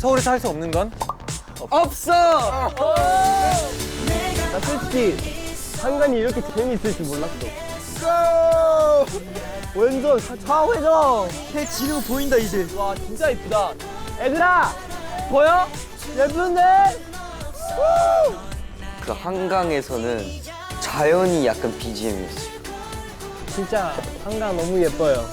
서울에서 할 수 없는 건? 없어! 나 솔직히 한간이 이렇게 재미있을 줄 몰랐어. 왼손 좌회전. 해 지르고 보인다 이제. 와 진짜 이쁘다. 얘들아 보여? 예쁜데? 그 한강에서는 자연이 약간 BGM이었어요. 진짜 한강 너무 예뻐요.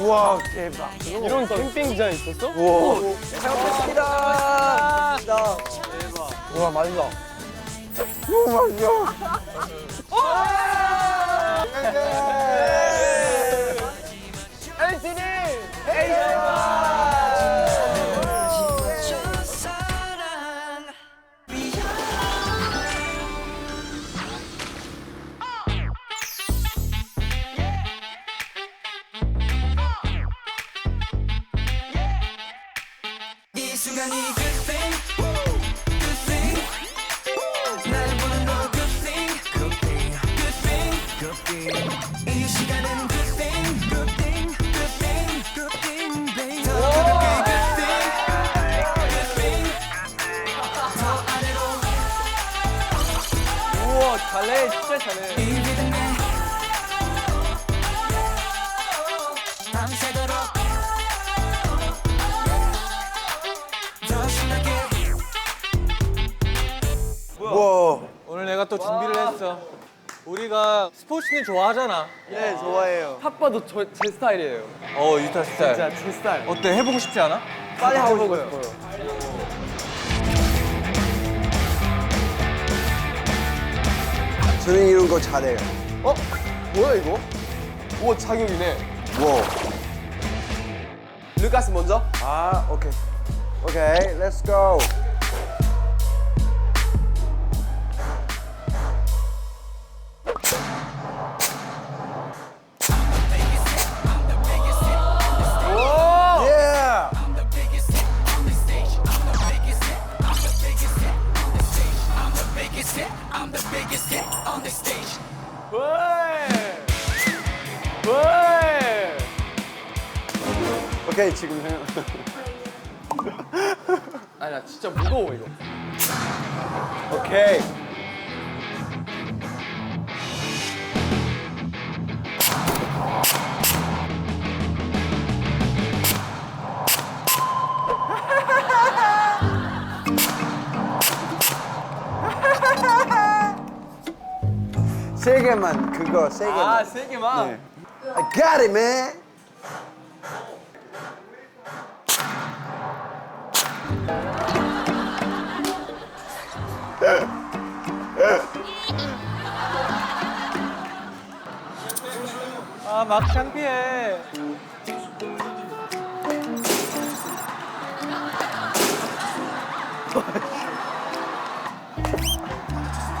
우와 대박. 이런 캠핑장 있었어? 우와. 잘 먹겠습니다. 우와 맛있어. 이 잘해. 우와. 오늘 내가 또 준비를 했어. 우리가 스포츠는 좋아하잖아. 네 좋아해요. 핫바도 저, 제 스타일이에요. 어 유타 스타일. 진짜 제 스타일. 어때 해보고 싶지 않아? 빨리 하고 싶어요. 저는 이런 거 잘해요. 어? 뭐야 이거? 오 자격이네. 뭐? 루카스 먼저. 아, 오케이. 오케이, let's go. 세 개만 그거 세 개만. 아 세 개만. 네. I got it, man. 아 막 창피해.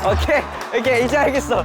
오케이 오케이 이제 알겠어.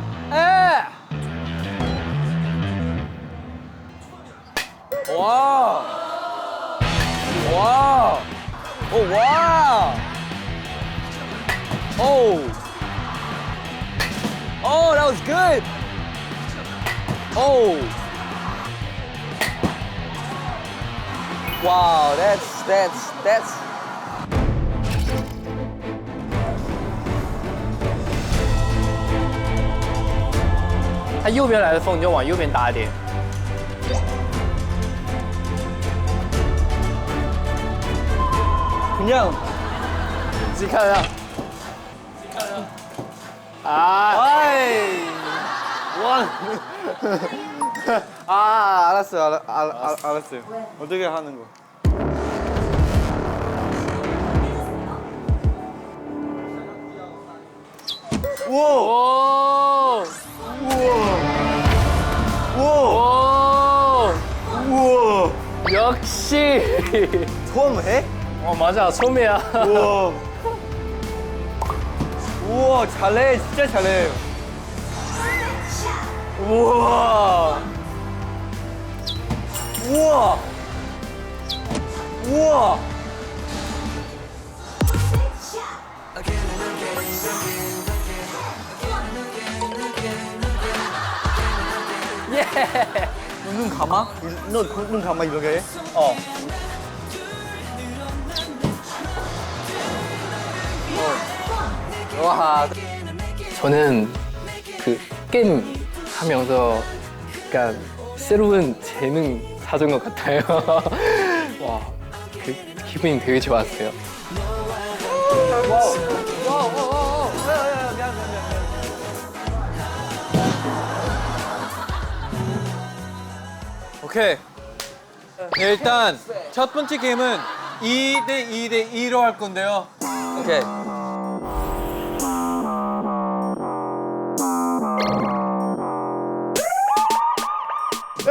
와. 와. 오, 와. 오. Oh, that was good. Oh. Wow, that's that's that's 它右边来的风，你就往右边打一点。 그냥 지카야. 아, 아이 와 아 알았어 알, 알 알- 알았어요. 어떻게 하는 거? 우와! 오! 우와! 오! 우와! 역시! 소음해? 어, 맞아. 처음이야. 우와. 우와, 잘해. 진짜 잘해. 우와. 우와. 우와. 눈 감아? 너눈 감아 이렇게 해? 어. 와. 저는 그 게임 하면서 약간 새로운 재능 찾은 것 같아요. 와, 그 기분이 되게 좋았어요. 오케이. 네, 일단 첫 번째 게임은 2 대 2 대 2로 할 건데요. 오케이.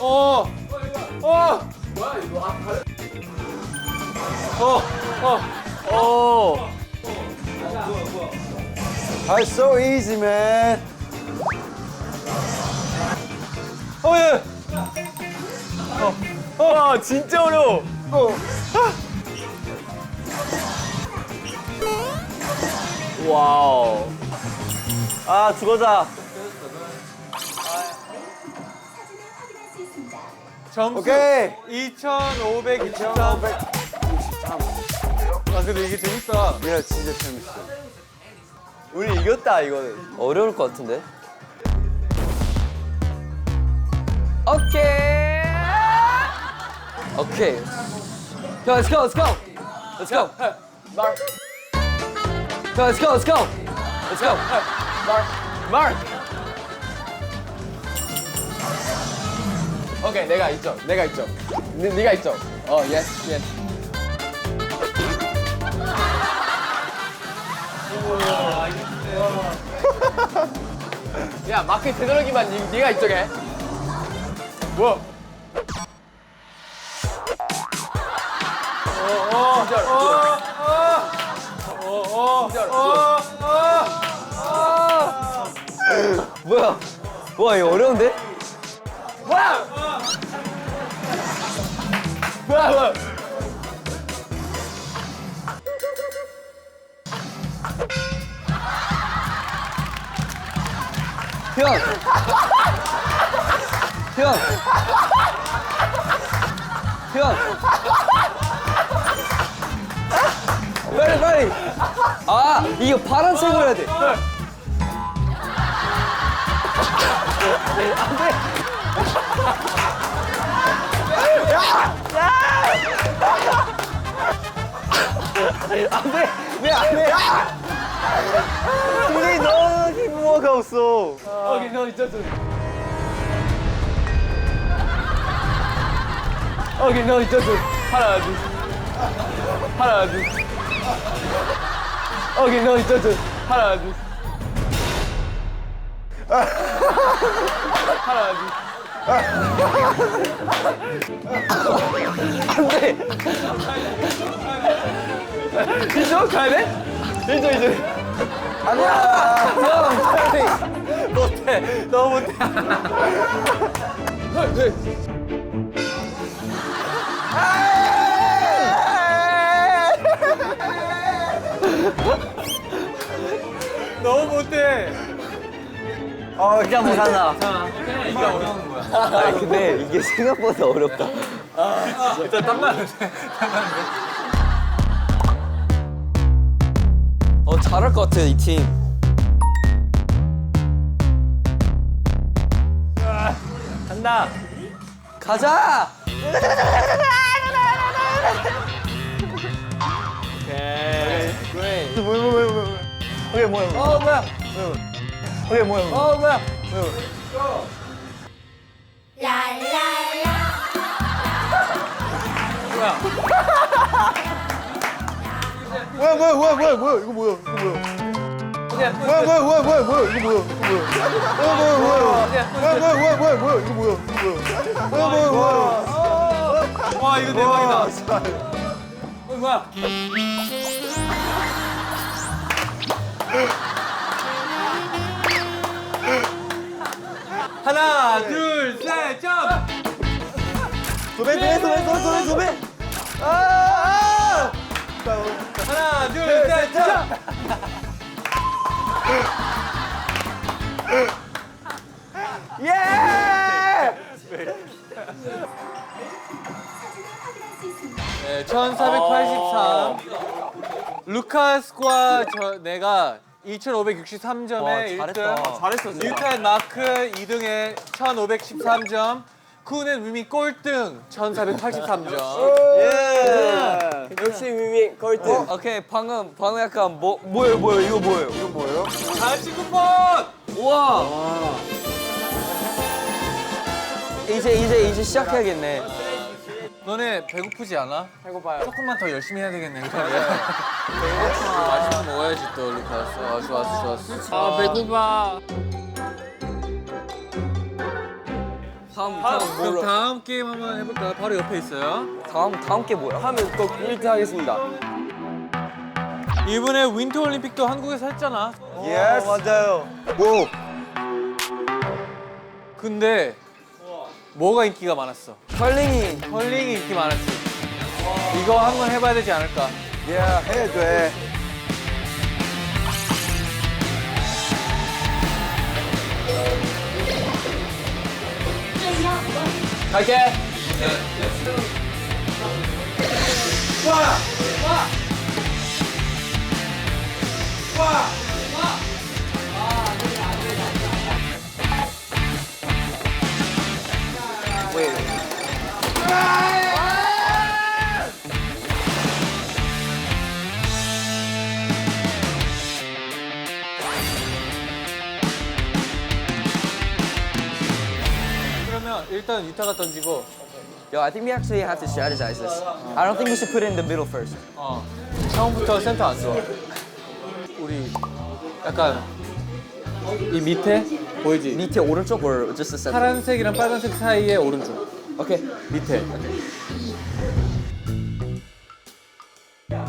어. 어. 어. 어. 어. Ah, it's so easy, man. 어 예. 와 진짜 어려워. 와우. 아 죽어자. 점수 오케이. 2,523. 아 근데 이게 재밌다. 얘가 진짜 재밌어. 우리 이겼다 이거는. 어려울 것 같은데? 오케이. 오케이. 형, let's go, let's go. Let's go. 마크. 형, let's go, let's go. Let's go. 마크. 오케이 내가 있죠. 내가 있죠. 네, 네가 있죠. 어 예스 예스. 야 마크 되도록이만 니, 네가 이쪽에. 뭐? 뭐야? 와, 이거 어려운데? 뭐야 뭐야? 형. 형. 형. 빨리 빨리. 아, 이거 파란색으로 해야 돼. 우리 너무 힘모가 없어. 오케이 너 있죠 좀. 오케이 너 있죠 좀. 하나 둘. 하나 둘. 오케이 너 있죠 좀. 하나 둘. 하나 둘. 안돼. 이쪽 가야 돼? 이쪽 이쪽. 못해. 너무 못해. 너무 못해. 어, 진짜 못한다. 이게 어려운 거야. 아니, 근데 이게 생각보다 어렵다. 일단 땀 나는데. 땀 나는데. 잘할 것 같아, 이 팀. 간다. 가자! 오케이. 뭐야, 어, 뭐야, 오케이, 뭐야, 뭐야. 어, 뭐야. 오케이, 뭐야, 뭐야. 뭐야. 뭐야. 뭐야 뭐야 이거 뭐야 이거 뭐야. 뭐야 뭐야 뭐야 뭐야 뭐야 이거 뭐야 이거 뭐야. 뭐야 뭐야 뭐야. 뭐야 뭐야 뭐야 뭐야 뭐야 이거 뭐야 이거 뭐야. 뭐야 뭐야 뭐야. 와 이거 대박이다. 어 뭐야? 하나 둘 셋 점. 도배 도배 도배 도배 도배 도배. 아! 하나 둘셋 점. 예! 네, 1483. 루카스과 저 내가 2,563점에 1등. 잘했어 뉴탄 마크 2등에 1,513점. 쿠는 위미 꼴등 1,483점. 예. 역시 미미 꼴등. 어, 오케이 방금 방금 약간 뭐 뭐예요 뭐예요 이거 뭐예요? 이거 뭐예요? 같이 쿠폰! 우와. 이제 이제 이제 시작해야겠네. 너네 배고프지 않아? 배고파요. 조금만 더 열심히 해야 되겠네. 맛있는 거 먹어야지 또 루카스. 아, 좋았어, 좋았어. 아, 배고파. 다음 다음 그럼? 다음 게임 한번 해볼까요? 바로 옆에 있어요. 다음 다음 게 뭐야? 하면 꼭 1등 하겠습니다. 이번에 윈터 올림픽도 한국에서 했잖아. 예스. 맞아요. 뭐? 근데 뭐가 인기가 많았어? 컬링이 컬링이 인기 많았지. 이거 한번 해봐야 되지 않을까? 예, 해야 돼. 갈게. 와! 와! 와! 와! 일단 유타가 던지고 Yo, I think we actually have to strategize this. I don't think we should put it in the middle first. 어, 처음부터 센터 안 좋아. 우리 약간 이 밑에 보이지? 밑에 오른쪽 or just the center? 파란색이랑 빨간색 사이에 오른쪽. 오케이. 밑에.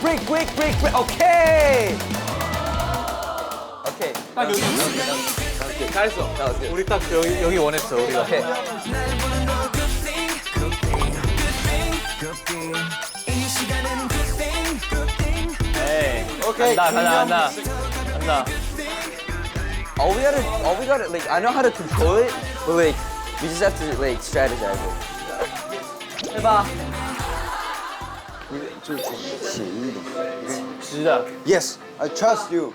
브레이크 브레이크 브레이크 브레이크 오케이 오케이 딱 여기 오케이 잘했어 자, 오케이. 우리 딱 여기, 여기 원했어 우리가 오케이. 오케이 간다 간다 간다 간다 All we gotta, all we gotta, like, I know how to control it, but like, we just have to like strategize it. 해봐. 진짜. Yes, I trust you.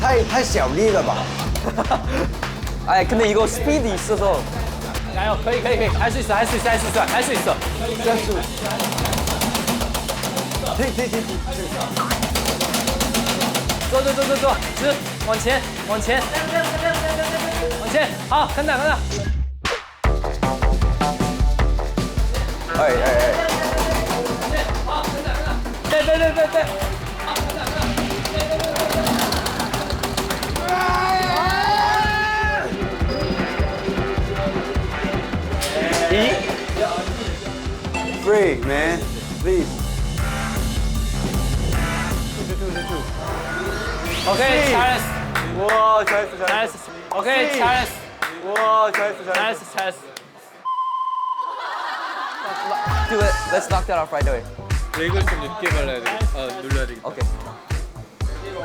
太太小力了吧？ 아 근데 이거 스피드 있어서. 아요, 可以可以可以，할수 있어, 할 수 있어, 할 수 있어, 할 수 있어. 停停停停！ 쪼쪼쪼쪼쪼, 쭉, 往前.往前，往前，好，跟上，跟上。哎哎哎，好，等等，等等。对对对对对，Free man, please. Okay, Charles。 와 잘했어 잘했어. Charles OK Charles 와 잘했어 잘했어. Charles Charles. Do it. Let's knock that off right away. 브레이크를 좀 늦게 발라야 돼. 아 눌러야 되겠다. OK.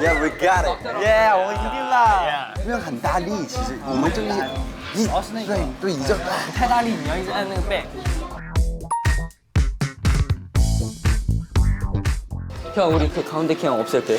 Yeah we got it。耶，我们赢定了。不要很大力，其实我们就是一对对一就太大力，你要一直按那个背。 형 우리 그 가운데 그냥 없앨게.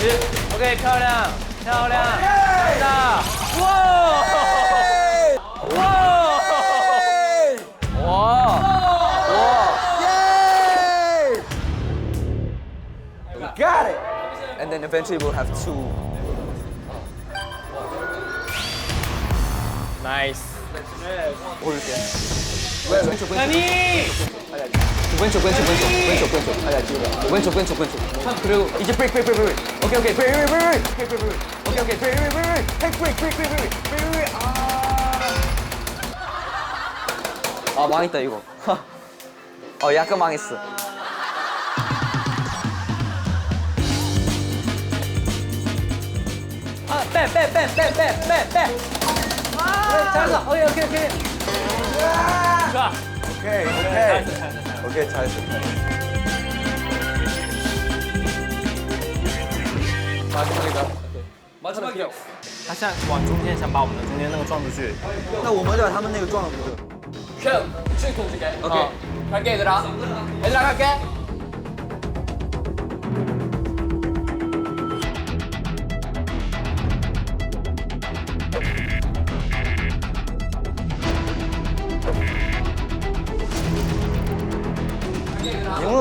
오케이漂亮 We got it! And then eventually we'll have two. Nice. 올게. 왜 왼쪽 왼쪽 왼쪽 왼쪽 왼쪽 왼쪽 아야 뒤로 왼쪽 왼쪽 왼쪽 그리고 이제 브레이크 브레이크 브레이크 오케이 오케이 브레이크 브레이크 브레이크 브레이크 오케이 오케이 브레이크 브레이크 브레이크 브레이크 브레이크 브레이크 브레이크 브레이크 아 망했다 이거 어 약간 망했어 아, 빼, 빼, 빼, 빼, 빼, 빼, 빼. 그래, 잘했어. 오케이, 오케이, 오케이. 좋아. 오케이 오케이. 오케이 잘했어. 마지막이다. 마지막이요. 他现在往中间想把我们的中间那个撞出去。那我们就把他们那个撞了，不是？ 형, 출 동지게. 오케이. 갈게, 얘들아. 얘들아, 갈게.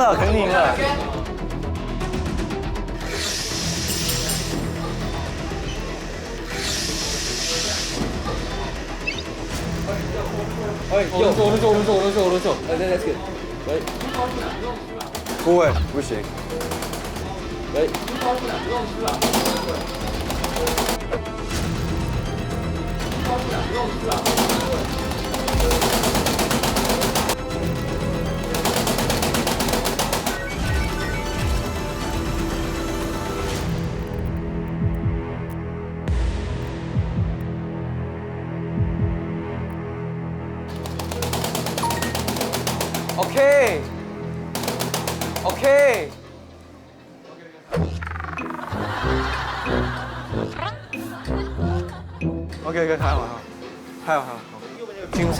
인가 괜히 인가 오른쪽 오른쪽 오른쪽 오른쪽 오른쪽. 아, 네, 네, 네. 고해 무식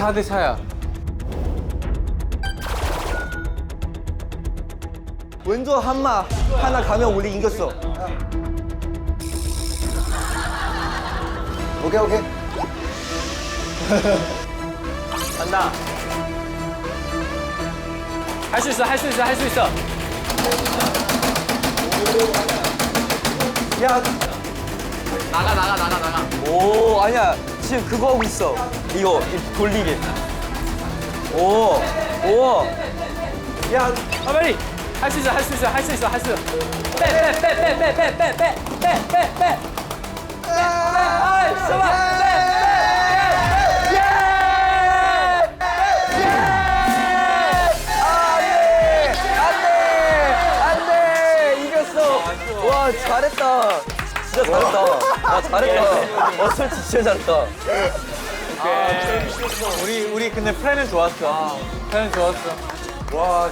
4대 4야. 文作한마 하나 가면 우리 이겼어. OK OK。 간다. 할 수 있어, 할 수 있어, 할 수 있어. 야, 나가 나가 나가 나가. 오, 아니야. 지금 그거 하고 있어. 이거, 이 돌리기. 오, 오. 야, 아 빨리. 할 수 있어, 할 수 있어, 할 수 있어, 할수 있어. 빼, 빼, 빼, 빼, 빼, 빼, 빼, 빼, 빼, 빼. 예! 잘했다. 진짜 잘했다. 와, 잘했다. 어, 솔직히 진짜 잘했다. 우리 우리 근데 플랜은 좋았어. 플랜은 좋았어. 와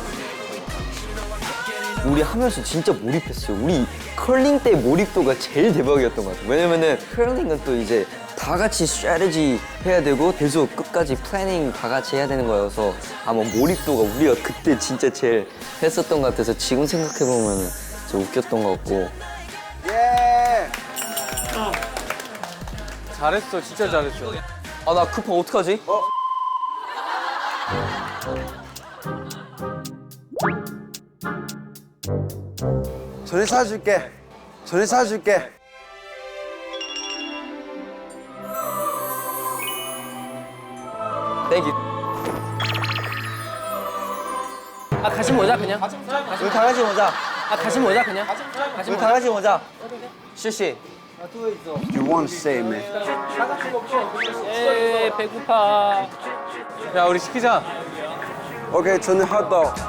우리 하면서 진짜 몰입했어요. 우리 컬링 때 몰입도가 제일 대박이었던 것 같아요. 왜냐면은 컬링은 또 이제 다 같이 스트래티지 해야 되고 계속 끝까지 플래닝 다 같이 해야 되는 거여서 아마 몰입도가 우리가 그때 진짜 제일 했었던 것 같아서 지금 생각해 보면 진짜 웃겼던 것 같고 잘했어 진짜 잘했어. 아 나 쿠폰 어떡하지? 전에 사줄게. 전에 사줄게. 땡큐. 아 같이 모자 그냥. 우리 다 같이 모자. 아 같이 모자 그냥. 같이 우리 다 같이 모자. 시시. You want to say, man. 에 배고파. 야 우리 시키자. 오케이, 저는 핫도그.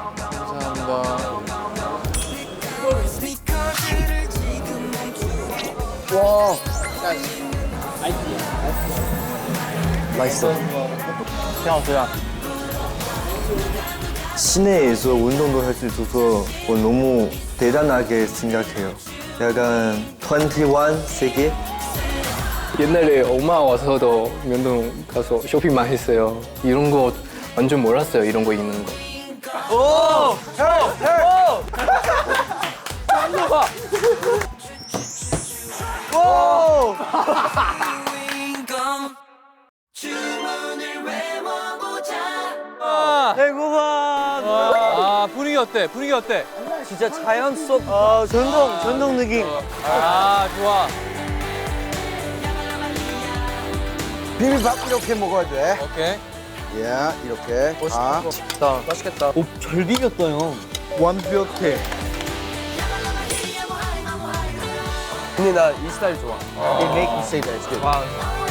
와. 맛있어. 그냥. 시내에서 운동도 할 수 있어서 어, 너무 대단하게 생각해요. 약간 21 세계? 옛날에 엄마 와서도 면동 가서 쇼핑 많이 했어요. 이런 거 완전 몰랐어요. 이런 거 있는 거. 주인공 주문을 외워보자 배고파. 아 분위기 어때? 분위기 어때? 진짜 자연 속 아, 전동 전동 느낌. 아 좋아. 비빔밥 이렇게 먹어야 돼. 오케이. 예, 이렇게. 아, 맛있겠다. 오, 잘 비볐다 형. 완벽해. 근데 나 이 스타일 좋아. It make me say that. It's good.